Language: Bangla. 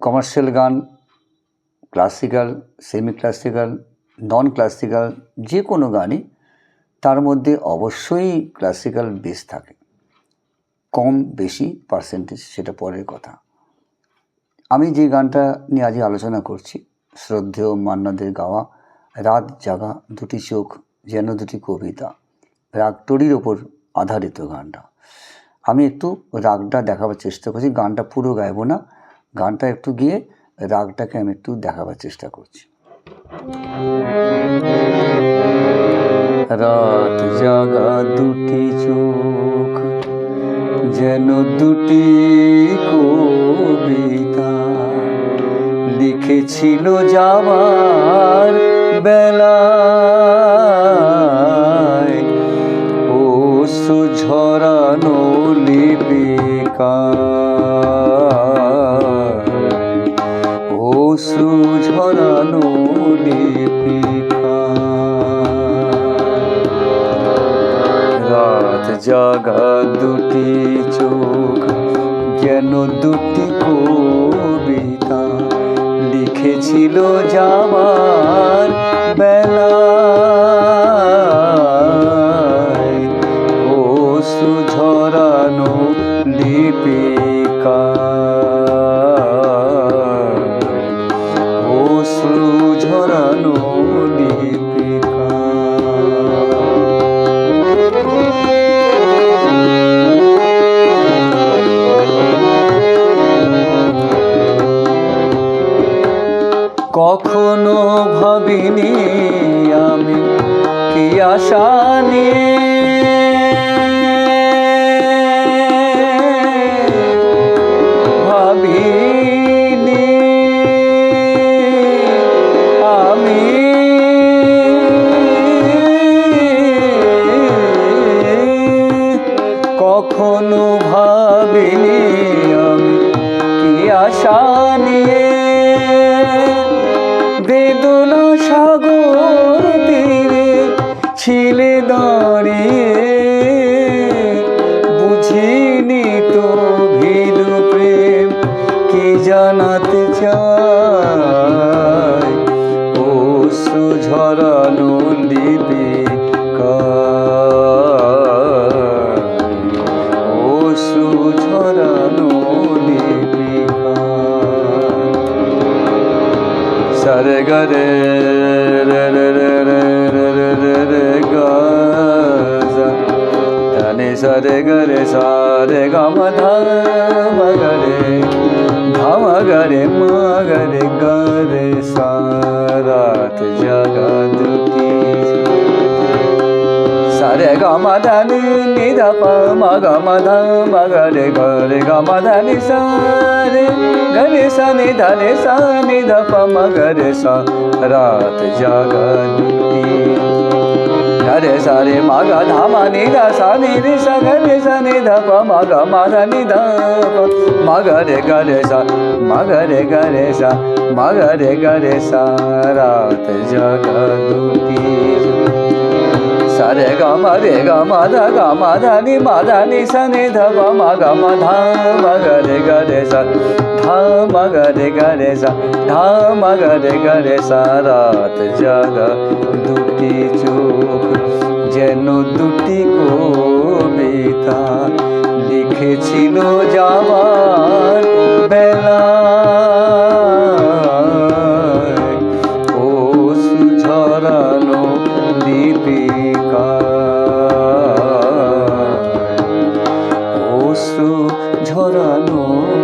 কমার্শিয়াল গান classical semi classical non classical যে কোনো গানই তার মধ্যে অবশ্যই ক্লাসিক্যাল বেস থাকে। কম বেশি পার্সেন্টেজ সেটা পরের কথা। আমি যে গানটা নিয়ে আজ আলোচনা করছি, শ্রদ্ধেয় মান্নাদের গাওয়া রাত জাগা দুটি চোখ, যেন দুটি কবিতা রাগটরির ওপর আধারিত গানটা। আমি একটু রাগটা দেখাবার চেষ্টা করছি, গানটা পুরো গাইবো না। গানটা একটু গিয়ে রাগটাকে আমি একটু দেখাবার চেষ্টা করছি। রাত জাগা দুটি চোখ, যেন দুটি কবিতা লিখেছিল যাবার বেলায় সুঝরানো লিপিকা ও সুঝরানো লিপিকা রাত জাগা দুটি চোখ, যেন দুটি কবিতা লিখেছিল যাবার বেলায় ভাবিনি আমি কি আশা নিয়ে? ভাবিনি আমি কখনো ভাবিনি আমি কি আশা নিয়ে? আমি বুঝিনি তো ভিড় প্রেম, কি জানাতে চাই ও সুঝরানো লিপি ও সুঝরানো লিপি সারে গরে রে রে রে। sa re ga re sa re ga ma dha ma ga re dha ma ga re ma ga re ga re sa raat jagat ki sa re ga ma dha ni ni dha pa ma ga ma dha ma ga re ga re ga ma dha ni sa re ga re sa ni dha re sa ni dha pa ma ga re sa raat jagat ki रे सा रे मा ग धा मा नि ध सा नि रि सा ग रे सा नि ध प मा ग म र नि ध प मा ग रे ग रे सा मा ग रे ग रे सा मा ग रे ग रे सा, रात जग जगदुती। सा रे ग म रे ग म ध, ग म ध नि, म ध नि, सा नि ध प मा ग म ध म ग रे ग रे सा, धा म ग रे ग रे सा, धा म ग रे ग रे सा, रात जग जगदुती चूप। ছিল যাওয়ার বেলা। ও সুঝরানো দীপিকা। ও সুঝরানো